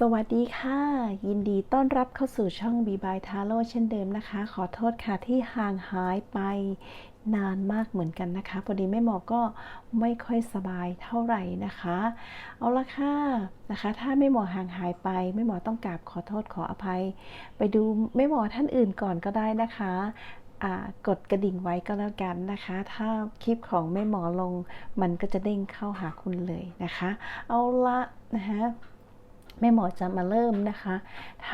สวัสดีค่ะ ยินดีต้อนรับเข้าสู่ช่องบีบายทาโร่เช่นเดิมนะคะ ขอโทษค่ะที่ห่างหายไปนานมากเหมือนกันนะคะพอดีแม่หมอก็ไม่ค่อยสบายเท่าไหร่นะคะ เอาละค่ะนะคะ ถ้าแม่หมอห่างหายไปแม่หมอต้องกราบขอโทษขออภัย ไปดูแม่หมอท่านอื่นก่อนก็ได้นะคะอ่ากดกระดิ่งไว้ก็แล้วกันนะคะ ถ้าคลิปของแม่หมอลง มันก็จะเด้งเข้าหาคุณเลยนะคะ เอาละนะคะ แม่หมอจะมาเริ่มนะคะท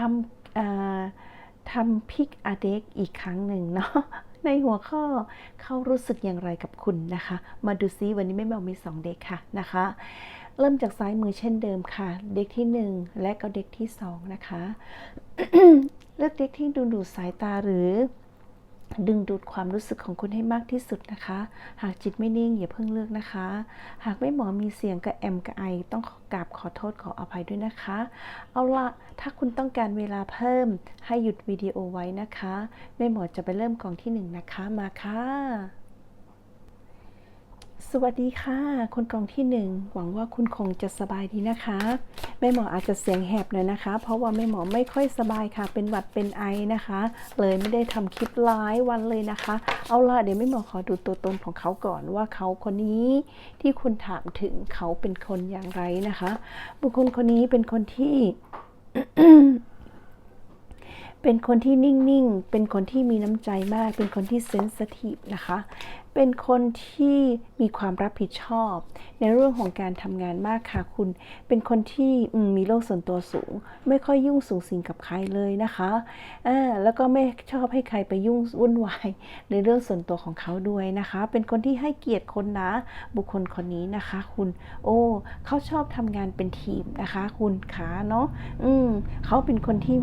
ำทำพิกอาเด็กอีกครั้งหนึ่งเนาะในหัวข้อเขารู้สึกอย่างไรกับคุณนะคะ มาดูซิวันนี้แม่หมอมี 2 เด็กค่ะนะคะ เริ่มจากซ้ายมือเช่นเดิมค่ะ เด็กที่ 1 และก็เด็กที่ 2 นะคะ เลือกเด็กที่ดูดูสายตาหรือ ดึงดูดความรู้สึกของคุณให้มากที่สุดนะคะ หากจิตไม่นิ่งอย่าเพิ่งเลือกนะคะ หากไม่หมอมีเสียงกระแอมกระไอต้องกราบขอโทษขออภัยด้วยนะคะ เอาละถ้าคุณต้องการเวลาเพิ่มให้หยุดวิดีโอไว้นะคะ ไม่หมอจะไปเริ่มกล่องที่หนึ่งนะคะ มาค่ะ สวัสดีค่ะ คนกองที่หนึ่งหวังว่าคุณคงจะสบายดีนะคะแม่หมออาจจะเสียงแหบหน่อยนะคะ เพราะว่าแม่หมอไม่ค่อยสบายค่ะ เป็นหวัดเป็นไอนะคะ เลยไม่ได้ทำคลิปหลายวันเลยนะคะ เอาล่ะเดี๋ยวแม่หมอขอดูตัวตนของเขาก่อนว่าเขาคนนี้ที่คุณถามถึงเขาเป็นคนอย่างไรนะคะ บุคคลคนนี้เป็นคนที่เป็นคนที่นิ่ง ๆ เป็นคนที่มีน้ำใจมาก เป็นคนที่เซนสทีฟนะคะเป็นคนที่มีความรับผิดชอบ ในเรื่องของการทำงานมากค่ะคุณ เป็นคนที่มีโลกส่วนตัวสูง ไม่ค่อยยุ่งสูงสิงกับใครเลยนะคะอ่าแล้วก็ไม่ชอบให้ใครไปยุ่งวุ่นวายในเรื่องส่วนตัวของเขาด้วยนะคะ เป็นคนที่ให้เกียรติคนนะบุคคลคนนี้นะคะ คุณ โอ้เขาชอบทำงานเป็นทีมนะคะ คุณขาเนาะอืมเขาเป็นคนที่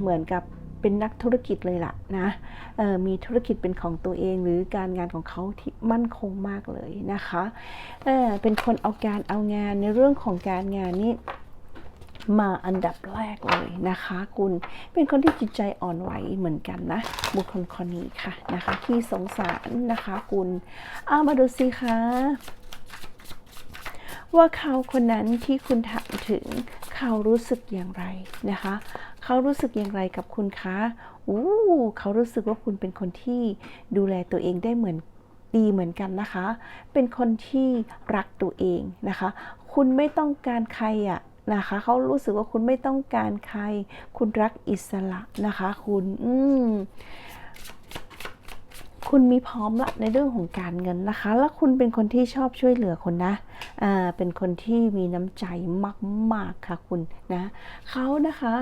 เหมือนกับ เป็นนักธุรกิจเลยล่ะนะมีธุรกิจเป็นของตัวเองหรือการงานของเขาที่มั่นคงมากเลยนะคะเเป็นคนเอาการเอางานในเรื่องของการงานนี่มาอันดับแรกเลยนะคะ คุณเป็นคนที่จิตใจอ่อนไหวเหมือนกันนะ บุคคลคนนี้ค่ะนะคะที่สงสารนะคะ คุณเอามาดูสิคะว่าเขาคนนั้นที่คุณถามถึงเขารู้สึกอย่างไรนะคะ เขารู้สึกอย่างไรกับคุณคะอู้เขารู้สึกว่าคุณเป็นคนที่ดูแลตัวเองได้เหมือนดีเหมือนกันนะคะ เป็นคนที่รักตัวเองนะคะ คุณไม่ต้องการใครอะนะคะเขารู้สึกว่าคุณไม่ต้องการใคร คุณรักอิสระนะคะ คุณอืมคุณมีพร้อมละในเรื่องของการเงินนะคะ แล้วคุณเป็นคนที่ชอบช่วยเหลือคนนะ เป็นคนที่มีน้ำใจมาก ๆ ค่ะคุณนะเขานะคะ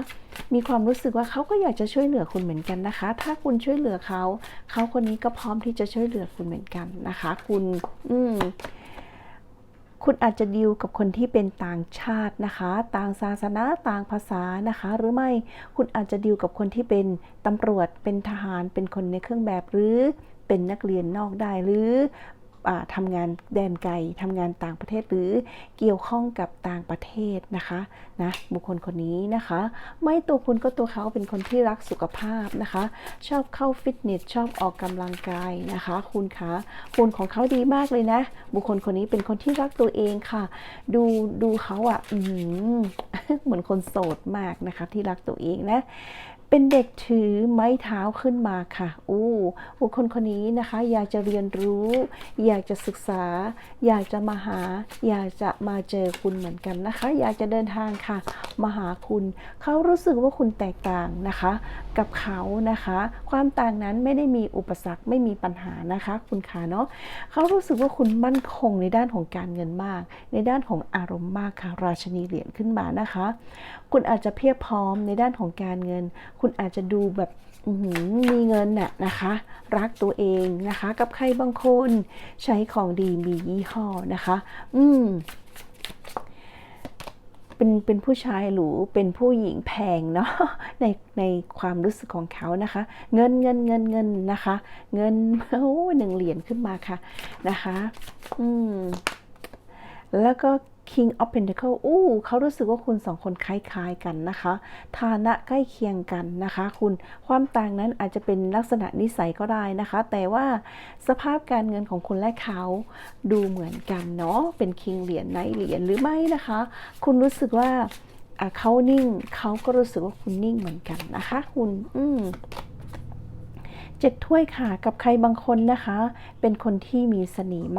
มีความรู้สึกว่าเขาก็อยากจะช่วยเหลือคุณเหมือนกันนะคะ ถ้าคุณช่วยเหลือเขาเขาคนนี้ก็พร้อมที่จะช่วยเหลือคุณเหมือนกันนะคะ คุณอืมคุณอาจจะดีลกับคนที่เป็นต่างชาตินะคะ ต่างศาสนาต่างภาษานะคะ หรือไม่คุณอาจจะดีลกับคนที่เป็นตำรวจเป็นทหารเป็นคนในเครื่องแบบหรือเป็นนักเรียนนอกได้หรือ ทำงานแดนไกลทำงานต่างประเทศหรือเกี่ยวข้องกับต่างประเทศนะคะนะบุคคลคนนี้นะคะ ไม่ตัวคุณก็ตัวเขาเป็นคนที่รักสุขภาพนะคะ ชอบเข้าฟิตเนสชอบออกกำลังกายนะคะ คุณคะคุณของเขาดีมากเลยนะ บุคคลคนนี้เป็นคนที่รักตัวเองค่ะ ดูดูเขาอะ่ะเหมือนคนโสดมากนะคะ ที่รักตัวเองนะ เป็นเด็กถือไม้เท้าขึ้นมาค่ะอู้บุคคลคนนี้นะคะ อยากจะเรียนรู้ อยากจะศึกษา อยากจะมาหา อยากจะมาเจอคุณเหมือนกันนะคะ อยากจะเดินทางค่ะ มาหาคุณ เขารู้สึกว่าคุณแตกต่างนะคะ กับเขานะคะ ความต่างนั้นไม่ได้มีอุปสรรคไม่มีปัญหานะคะ คุณขาเนาะเขารู้สึกว่าคุณมั่นคงในด้านของการเงินมาก ในด้านของอารมณ์มากค่ะ ราชนีเหรียญขึ้นมานะคะ คุณอาจจะเพียบพร้อมในด้านของการเงินคุณอาจจะดูแบบมีเงินน่ะนะคะ รักตัวเองนะคะ กับใครบางคนใช้ของดีมียี่ห้อนะคะ อืมเป็นเป็นผู้ชายหรูเป็นผู้หญิงแพงเนาะในในความรู้สึกของเขานะคะ เงินเงินเงินเงินนะคะ เงินโอ้หนึ่งเหรียญขึ้นมาค่ะนะคะ อืมแล้วก็ King of Pentacle อู้เขารู้สึกว่าคุณสองคนคล้ายๆกันนะคะ ฐานะใกล้เคียงกันนะคะ คุณความต่างนั้นอาจจะเป็นลักษณะนิสัยก็ได้นะคะ แต่ว่าสภาพการเงินของคุณและเขาดูเหมือนกันเนาะเป็น King เหรียญไนเหรียญหรือไม่นะคะ คุณรู้สึกว่าเขานิ่งเขาก็รู้สึกว่าคุณนิ่งเหมือนกันนะคะ คุณ อืม เจ็ดถ้วยค่ะ กับใครบางคนนะคะ เป็นคนที่มีเสน่ห์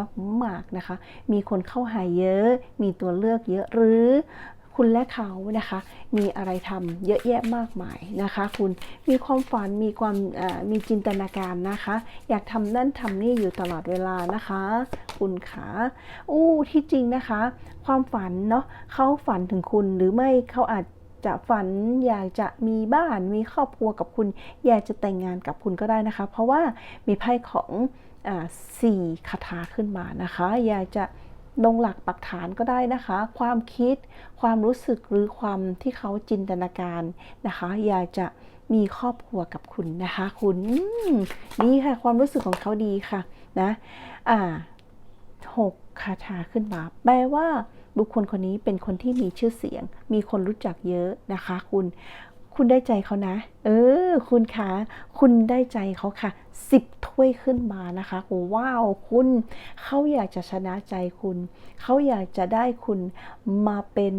มากๆนะคะ มีคนเข้าหาเยอะ มีตัวเลือกเยอะหรือคุณและเขานะคะ มีอะไรทำเยอะแยะมากมายนะคะ คุณมีความฝันมีความมีจินตนาการนะคะ อยากทำนั่นทำนี่อยู่ตลอดเวลานะคะ คุณขาอู้ที่จริงนะคะ ความฝันเนาะเขาฝันถึงคุณหรือไม่เขาอาจ จะฝันอยากจะมีบ้านมีครอบครัวกับคุณ อยากจะแต่งงานกับคุณก็ได้นะคะ เพราะว่ามีไพ่ของอสี่คาถาขึ้นมานะคะ อยากจะลงหลักปักฐานก็ได้นะคะ ความคิดความรู้สึกหรือความที่เขาจินตนาการนะคะ อยากจะมีครอบครัวกับคุณนะคะ คุณอืมดีค่ะ ความรู้สึกของเขาดีค่ะนะอ่าหกคาถาขึ้นมาแปลว่า บุคคลคนนี้เป็นคนที่มีชื่อเสียง มีคนรู้จักเยอะนะคะ คุณ คุณได้ใจเขานะ เออ คุณคะคุณได้ใจเขาค่ะสิบถ้วยขึ้นมานะคะโอ้ว้าวคุณเขาอยากจะชนะใจคุณ เขาอยากจะได้คุณมาเป็น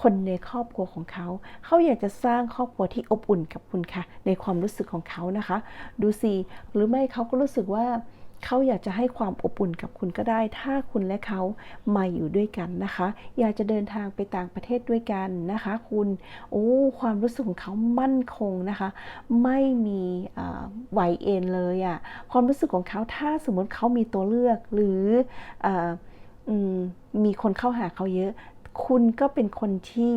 คนในครอบครัวของเขา เขาอยากจะสร้างครอบครัวที่อบอุ่นกับคุณค่ะ ในความรู้สึกของเขานะคะ ดูสิ หรือไม่เขาก็รู้สึกว่า เขาอยากจะให้ความอบอุ่นกับคุณก็ได้ ถ้าคุณและเขามาอยู่ด้วยกันนะคะ อยากจะเดินทางไปต่างประเทศด้วยกันนะคะ คุณโอ้ความรู้สึกของเขามั่นคงนะคะ ไม่มีไหวเอ็นเลยอะ่ะความรู้สึกของเขาถ้าสมมติเขามีตัวเลือกหรือออมีคนเข้าหาเขาเยอะ คุณก็เป็นคนที่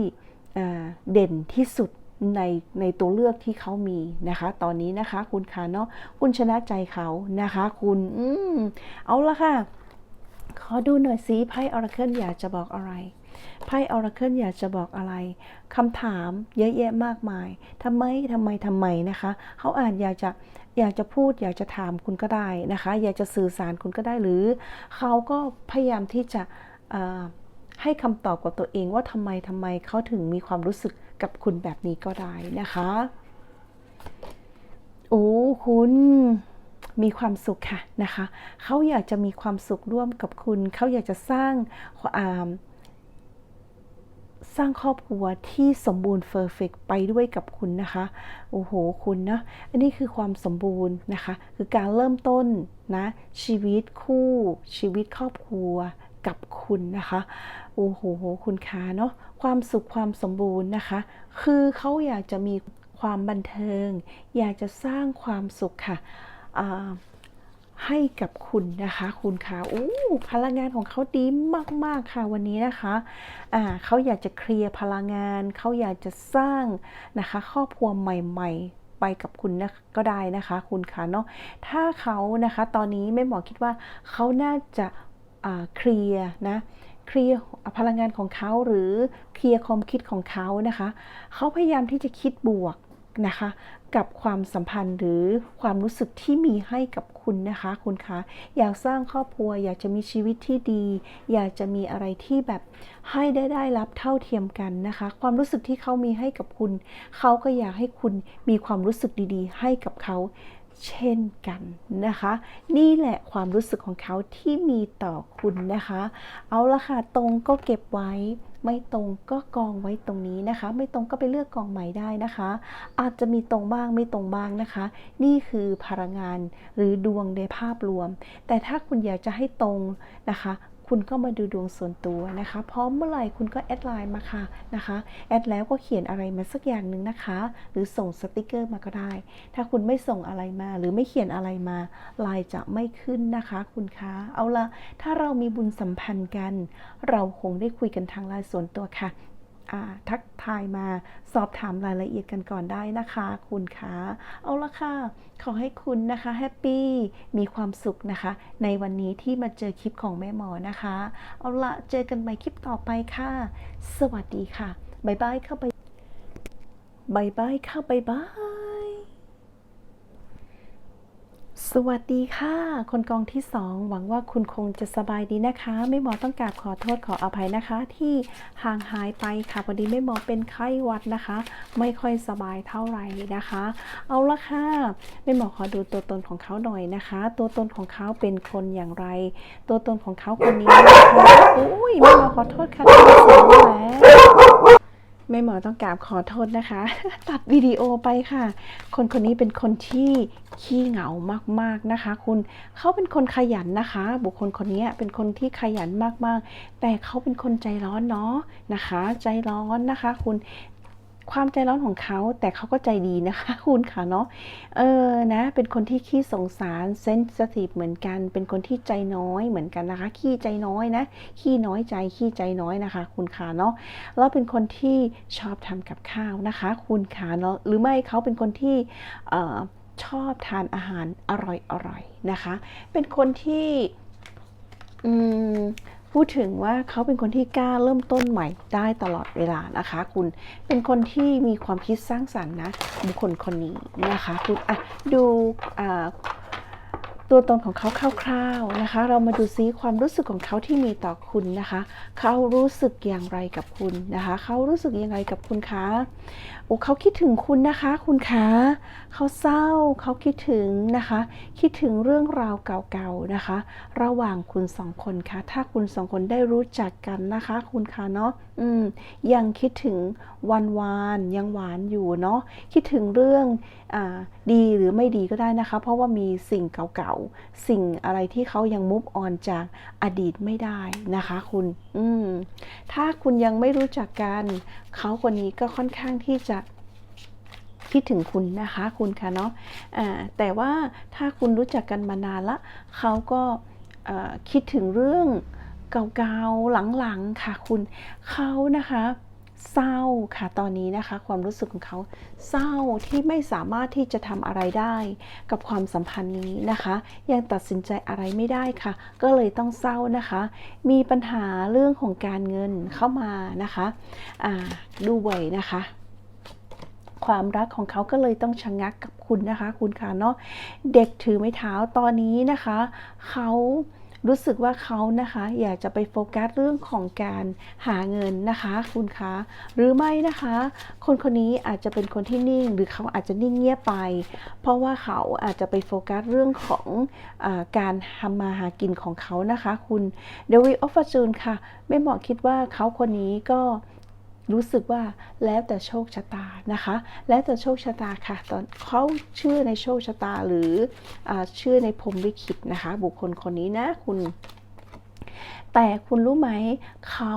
เด่นที่สุด ในในตัวเลือกที่เขามีนะคะ ตอนนี้นะคะ คุณคะเนาะคุณชนะใจเขานะคะ คุณอืมเอาละค่ะ ขอดูหน่อยสิไพ่ออร์เคิลอยากจะบอกอะไรไพ่ออร์เคิลอยากจะบอกอะไรคำถามเยอะแยะมากมายทำไมทำไมทำไมนะคะเขาอาจอยากจะอยากจะพูด อยากจะถามคุณก็ได้นะคะ อยากจะสื่อสารคุณก็ได้หรือเขาก็พยายามที่จะให้คำตอบกับตัวเองว่าทำไมทำไมเขาถึงมีความรู้สึก กับคุณแบบนี้ก็ได้นะคะ โอ้คุณมีความสุขค่ะนะคะ เขาอยากจะมีความสุขร่วมกับคุณ เขาอยากจะสร้างอ่าสร้างครอบครัวที่สมบูรณ์เฟอร์เฟกไปด้วยกับคุณนะคะ โอ้โห คุณนะ อันนี้คือความสมบูรณ์นะคะ คือการเริ่มต้นนะ ชีวิตคู่ชีวิตครอบครัวกับคุณนะคะ โอ้โห คุณคะเนาะ ความสุขความสมบูรณ์นะคะ คือเขาอยากจะมีความบันเทิง อยากจะสร้างความสุขค่ะให้กับคุณนะคะ คุณคะโอ้พลังงานของเขาดีมาก ๆ ค่ะวันนี้นะคะอ่าเขาอยากจะเคลียร์พลังงาน เขาอยากจะสร้างนะคะ ครอบครัวใหม่ ๆ ไปกับคุณนะก็ได้นะคะ คุณคะเนาะถ้าเขานะคะ ตอนนี้แม่หมอคิดว่าเขาน่าจะเคลียร์นะ เคลียร์พลังงานของเขาหรือเคลียร์ความคิดของเขานะคะ เขาพยายามที่จะคิดบวกนะคะ กับความสัมพันธ์หรือความรู้สึกที่มีให้กับคุณนะคะ คุณคะอยากสร้างครอบครัว อยากจะมีชีวิตที่ดี อยากจะมีอะไรที่แบบให้ได้ได้รับเท่าเทียมกันนะคะ ความรู้สึกที่เขามีให้กับคุณ เขาก็อยากให้คุณมีความรู้สึกดี ๆ ให้กับเขา เช่นกันนะคะ นี่แหละความรู้สึกของเขาที่มีต่อคุณนะคะ เอาละค่ะ ตรงก็เก็บไว้ ไม่ตรงก็กองไว้ตรงนี้นะคะ ไม่ตรงก็ไปเลือกกองใหม่ได้นะคะ อาจจะมีตรงบ้างไม่ตรงบ้างนะคะ นี่คือพลังงานหรือดวงในภาพรวม แต่ถ้าคุณอยากจะให้ตรงนะคะ คุณก็มาดูดวงส่วนตัวนะคะ พร้อมเมื่อไหร่คุณก็แอดไลน์มาค่ะนะคะ แอดแล้วก็เขียนอะไรมาสักอย่างหนึ่งนะคะ หรือส่งสติกเกอร์มาก็ได้ ถ้าคุณไม่ส่งอะไรมา หรือไม่เขียนอะไรมาไลน์จะไม่ขึ้นนะคะ คุณคะเอาละถ้าเรามีบุญสัมพันธ์กัน เราคงได้คุยกันทางไลน์ส่วนตัวค่ะ ทักทายมาสอบถามรายละเอียดกันก่อนได้นะคะ คุณคะเอาละค่ะ ขอให้คุณนะคะแฮปปี้มีความสุขนะคะ ในวันนี้ที่มาเจอคลิปของแม่หมอนะคะ เอาละเจอกันใหม่คลิปต่อไปค่ะ สวัสดีค่ะบายบายเข้าไปบายบายเข้าบายบาย สวัสดีค่ะ คนกองที่สองหวังว่าคุณคงจะสบายดีนะคะ ไม่หมอต้องกราบขอโทษขออภัยนะคะ ที่ห่างหายไปค่ะพอดีไม่หมอเป็นไข้หวัดนะคะ ไม่ค่อยสบายเท่าไหร่นะคะ เอาละค่ะไม่หมอขอดูตัวตนของเขาหน่อยนะคะ ตัวตนของเขาเป็นคนอย่างไร ตัวตนของเขาคนนี้นะคะอุ้ยไม่หมอขอโทษค่ะที่เสียงแล้ว แม่หมอต้องกราบขอโทษนะคะ ตัดวิดีโอไปค่ะ คนคนนี้เป็นคนที่ขี้เหงามากๆนะคะ คุณเขาเป็นคนขยันนะคะ บุคคลคนนี้เป็นคนที่ขยันมากๆ แต่เขาเป็นคนใจร้อนเนาะนะคะ ใจร้อนนะคะ คุณ ความใจร้อนของเขาแต่เขาก็ใจดีนะคะ คุณค่ะเนาะเออนะเป็นคนที่ขี้สงสารเซนซิทีฟเหมือนกัน เป็นคนที่ใจน้อยเหมือนกันนะคะ ขี้ใจน้อยนะขี้น้อยใจขี้ใจน้อยนะคะ คุณขาเนาะแล้วเป็นคนที่ชอบทำกับข้าวนะคะ คุณขาเนาะหรือไม่เขาเป็นคนที่เออชอบทานอาหารอร่อยๆนะคะ เป็นคนที่อืม พูดถึงว่าเขาเป็นคนที่กล้าเริ่มต้นใหม่ได้ตลอดเวลานะคะ คุณเป็นคนที่มีความคิดสร้างสรรค์นะบุคคลคนนี้นะคะ คุณอะดูอ่า ตัวตนของเขาคร่าวๆนะคะ เรามาดูซิความรู้สึกของเขาที่มีต่อคุณนะคะ เขารู้สึกอย่างไรกับคุณนะคะ เขารู้สึกอย่างไรกับคุณคะโอ้เขาคิดถึงคุณนะคะ คุณคะเขาเศร้าเขาคิดถึงนะคะ คิดถึงเรื่องราวเก่าๆนะคะ ระหว่างคุณสองคนคะถ้าคุณสองคนได้รู้จักกันนะคะ คุณคะเนาะอืมยังคิดถึงวันวานๆยังหวานอยู่เนาะคิดถึงเรื่อง ดีหรือไม่ดีก็ได้นะคะ เพราะว่ามีสิ่งเก่าๆ สิ่งอะไรที่เขายังมุฟออนจากอดีตไม่ได้นะคะคุณอืมถ้าคุณยังไม่รู้จักกันเขาคนนี้ก็ค่อนข้างที่จะคิดถึงคุณนะคะคุณคะเนาะอ่าแต่ว่าถ้าคุณรู้จักกันมานานละเขาก็คิดถึงเรื่องเก่าๆหลังๆค่ะคุณเขานะคะ เศร้าค่ะตอนนี้นะคะ ความรู้สึกของเขาเศร้าที่ไม่สามารถที่จะทำอะไรได้ กับความสัมพันธ์นี้นะคะ ยังตัดสินใจอะไรไม่ได้ค่ะ ก็เลยต้องเศร้านะคะ มีปัญหาเรื่องของการเงินเข้ามานะคะอ่าดูไว้นะคะความรักของเขาก็เลยต้องชะงักกับคุณนะคะ คุณค่ะเนาะเด็กถือไม้เท้าตอนนี้นะคะ เขา รู้สึกว่าเขานะคะอยากจะไปโฟกัสเรื่องของการหาเงินนะคะคุณคะหรือไม่นะคะ คนคนนี้อาจจะเป็นคนที่นิ่ง หรือเขาอาจจะนิ่งเงียบไป เพราะว่าเขาอาจจะไปโฟกัสเรื่องของอการทำมาหากินของเขานะคะ คุณเดวิ of Fortune ค่ะไม่เหมาะคิดว่าเขาคนนี้ก็ รู้สึกว่าแล้วแต่โชคชะตานะคะ แล้วแต่โชคชะตาค่ะ ตอนเขาเชื่อในโชคชะตาหรืออเชื่อในพรมลิขิตนะคะ บุคคลคนนี้นะคุณ แต่คุณรู้ไหมเขา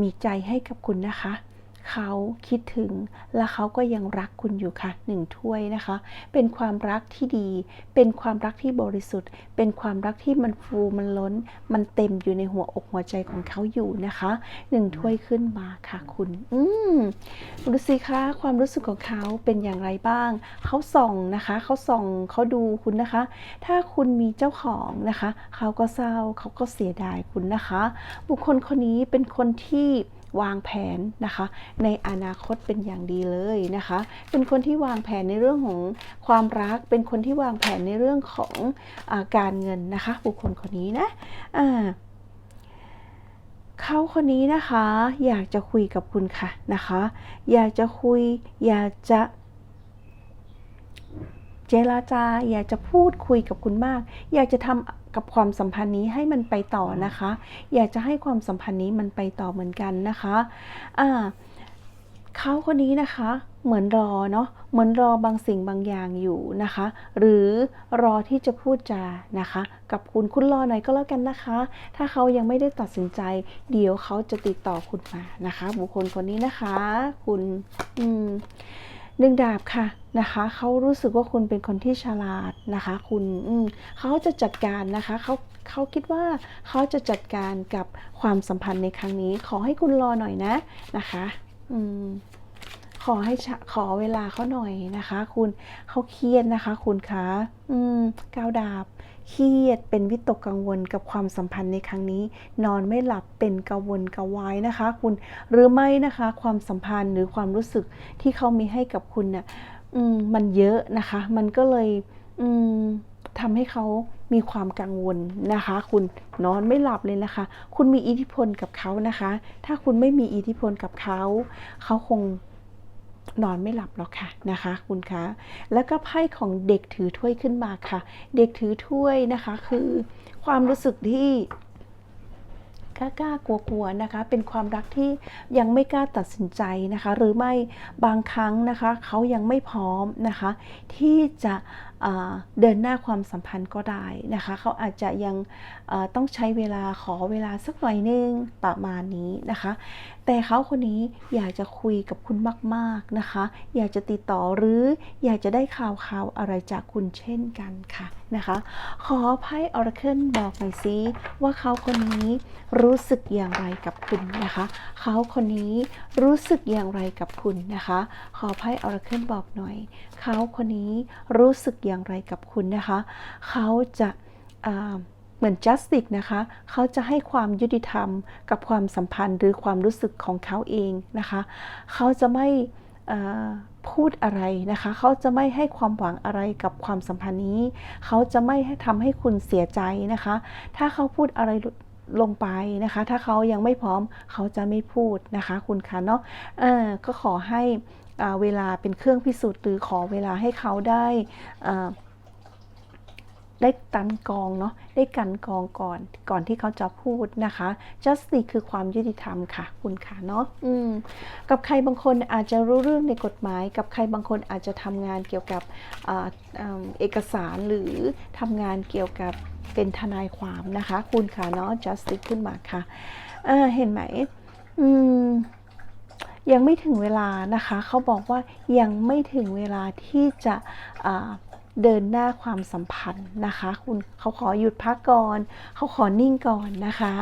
มีใจให้กับคุณนะคะ เขาคิดถึงและเขาก็ยังรักคุณอยู่ค่ะหนึ่งถ้วยนะคะ เป็นความรักที่ดี เป็นความรักที่บริสุทธิ์ เป็นความรักที่มันฟูมันล้น มันเต็มอยู่ในหัวอกหัวใจของเขาอยู่นะคะหนึ่งถ้วยขึ้นมาค่ะคุณ อืมดูสิคะความรู้สึกของเขาเป็นอย่างไรบ้าง เขาส่องนะคะ เขาส่องเขาดูคุณนะคะ ถ้าคุณมีเจ้าของนะคะ เขาก็เศร้าเขาก็เสียดายคุณนะคะ บุคคลคนนี้เป็นคนที่ วางแผนนะคะ ในอนาคตเป็นอย่างดีเลยนะคะ เป็นคนที่วางแผนในเรื่องของความรัก เป็นคนที่วางแผนในเรื่องของอาการเงินนะคะ บุคคลคนนี้นะอ่าเขาคนนี้นะคะ อยากจะคุยกับคุณค่ะนะคะ อยากจะคุย อยากจะเจรจาอยากจะพูดคุยกับคุณมาก อยากจะทำ กับความสัมพันธ์นี้ให้มันไปต่อนะคะ อยากจะให้ความสัมพันธ์นี้มันไปต่อเหมือนกันนะคะอ่าเขาคนนี้นะคะเหมือนรอเนาะเหมือนรอบางสิ่งบางอย่างอยู่นะคะ หรือรอที่จะพูดจานะคะ กับคุณคุณรอหน่อยก็แล้วกันนะคะ ถ้าเขายังไม่ได้ตัดสินใจ เดี๋ยวเขาจะติดต่อคุณมานะคะ บุคคลคนนี้นะคะ คุณอืม หนึ่งดาบค่ะนะคะเขารู้สึกว่าคุณเป็นคนที่ฉลาดนะคะ คุณอืเขาจะจัดการนะคะเขาเขาคิดว่าเขาจะจัดการกับความสัมพันธ์ในครั้งนี้ ขอให้คุณรอหน่อยนะนะคะอืมขอให้ขอเวลาเขาหน่อยนะคะ คุณเขาเครียดนะคะ คุณคะอืมก้าวดาบ เครียด เป็นวิตกกังวลกับความสัมพันธ์ในครั้งนี้ นอนไม่หลับเป็นกังวลกระวายนะคะ คุณหรือไม่นะคะ ความสัมพันธ์หรือความรู้สึกที่เขามีให้กับคุณเนี่ยมมันเยอะนะคะ มันก็เลยทำให้เขามีความกังวลนะคะ คุณนอนไม่หลับเลยนะคะ คุณมีอิทธิพลกับเขานะคะ ถ้าคุณไม่มีอิทธิพลกับเขา เขาคง นอนไม่หลับหรอกค่ะนะคะ คุณคะ แล้วก็ไพ่ของเด็กถือถ้วยขึ้นมาค่ะ เด็กถือถ้วยนะคะคือความรู้สึกที่กล้ากลัวๆนะคะ เป็นความรักที่ยังไม่กล้าตัดสินใจนะคะ หรือไม่บางครั้งนะคะเขายังไม่พร้อมนะคะ ที่จะเดินหน้าความสัมพันธ์ก็ได้นะคะเขาอาจจะยังต้องใช้เวลาขอเวลาสักหน่อยนึงประมาณนี้นะคะ แต่เขาคนนี้อยากจะคุยกับคุณมากๆนะคะ อยากจะติดต่อหรืออยากจะได้ข่าวข่าวอะไรจากคุณเช่นกันค่ะนะคะ ขอไพ่ Oracle บอกหน่อยซิว่าเขาคนนี้รู้สึกอย่างไรกับคุณนะคะ เขาคนนี้รู้สึกอย่างไรกับคุณนะคะ ขอไพ่ Oracle บอกหน่อย เขาคนนี้รู้สึกอย่างไรกับคุณนะคะ เขาจะอ่า เหมือน justice นะคะ เขาจะให้ความยุติธรรมกับความสัมพันธ์หรือความรู้สึกของเขาเองนะคะ เขาจะไม่พูดอะไรนะคะ เขาจะไม่ให้ความหวังอะไรกับความสัมพันธ์นี้ เขาจะไม่ให้ทำให้คุณเสียใจนะคะ ถ้าเขาพูดอะไรลงไปนะคะ ถ้าเขายังไม่พร้อมเขาจะไม่พูดนะคะ คุณคะเนาะก็ขอให้อ่าเวลาเป็นเครื่องพิสูจน์หรือขอเวลาให้เขาได้อ่า ได้กันกองเนาะได้กันกองก่อนก่อนที่เขาจะพูดนะคะ justice คือความยุติธรรมค่ะ คุณค่ะเนาะกับใครบางคนอาจจะรู้เรื่องในกฎหมาย กับใครบางคนอาจจะทำงานเกี่ยวกับออเอกสารหรือทำงานเกี่ยวกับเป็นทนายความนะคะ คุณค่ะเนาะ justice ขึ้นมาค่ะเเห็นไหมอืมยังไม่ถึงเวลานะคะ เขาบอกว่ายังไม่ถึงเวลาที่จะ เดินหน้าความสัมพันธ์นะคะ คุณเขาขอหยุดพักก่อน เขาขอนิ่งก่อนนะคะ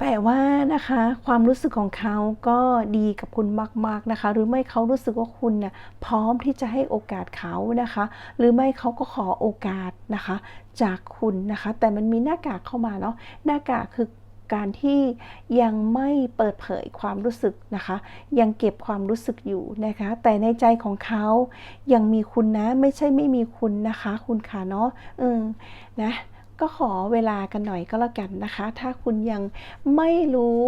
แต่ว่านะคะ ความรู้สึกของเขาก็ดีกับคุณมากๆนะคะ หรือไม่เขารู้สึกว่าคุณเนี่ยพร้อมที่จะให้โอกาสเขานะคะ หรือไม่เขาก็ขอโอกาสนะคะ จากคุณนะคะ แต่มันมีหน้ากากเข้ามาเนาะหน้ากากคือ การที่ยังไม่เปิดเผยความรู้สึกนะคะ ยังเก็บความรู้สึกอยู่นะคะ แต่ในใจของเขายังมีคุณนะไม่ใช่ไม่มีคุณนะคะ คุณค่ะเนาะเออนะก็ขอเวลากันหน่อยก็แล้วกันนะคะ ถ้าคุณยังไม่รู้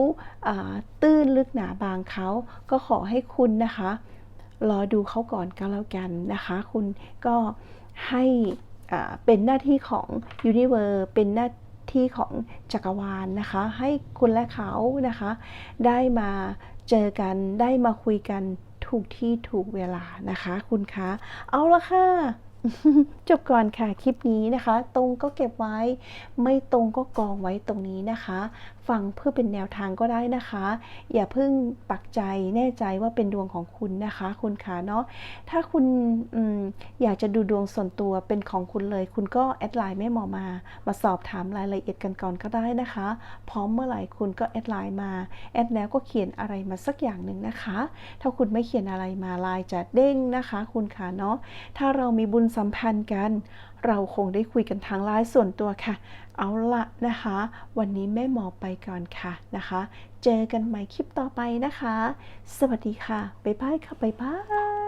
ตื้นลึกหนาบางเขาก็ขอให้คุณนะคะ รอดูเขาก่อนก็แล้วกันนะคะ คุณก็ให้เป็นหน้าที่ของ Universe เป็นหน้า ที่ของจักรวาลนะคะ ให้คุณและเขานะคะ ได้มาเจอกันได้มาคุยกันถูกที่ถูกเวลานะคะ คุณคะเอาละค่ะจบก่อนค่ะคลิปนี้นะคะ ตรงก็เก็บไว้ ไม่ตรงก็กองไว้ตรงนี้นะคะฟังเพื่อเป็นแนวทางก็ได้นะคะ อย่าเพิ่งปักใจแน่ใจว่าเป็นดวงของคุณนะคะ คุณขาเนาะถ้าคุณออยากจะดูดวงส่วนตัวเป็นของคุณเลย คุณก็แอดไลน์แม่หมอมา มาสอบถามรายละเอียดกันก่อนก็ได้นะคะ พร้อมเมื่อไหร่คุณก็แอดไลน์มาแอดแล้วก็เขียนอะไรมาสักอย่างหนึ่งนะคะ ถ้าคุณไม่เขียนอะไรมาไลน์จะเด้งนะคะ คุณขาเนาะถ้าเรามีบุญสัมพันธ์กัน เราคงได้คุยกันทางไลน์ส่วนตัวค่ะ เอาละนะคะ วันนี้แม่หมอไปก่อนค่ะนะคะ เจอกันใหม่คลิปต่อไปนะคะ สวัสดีค่ะ บ๊ายบายค่ะ บ๊ายบาย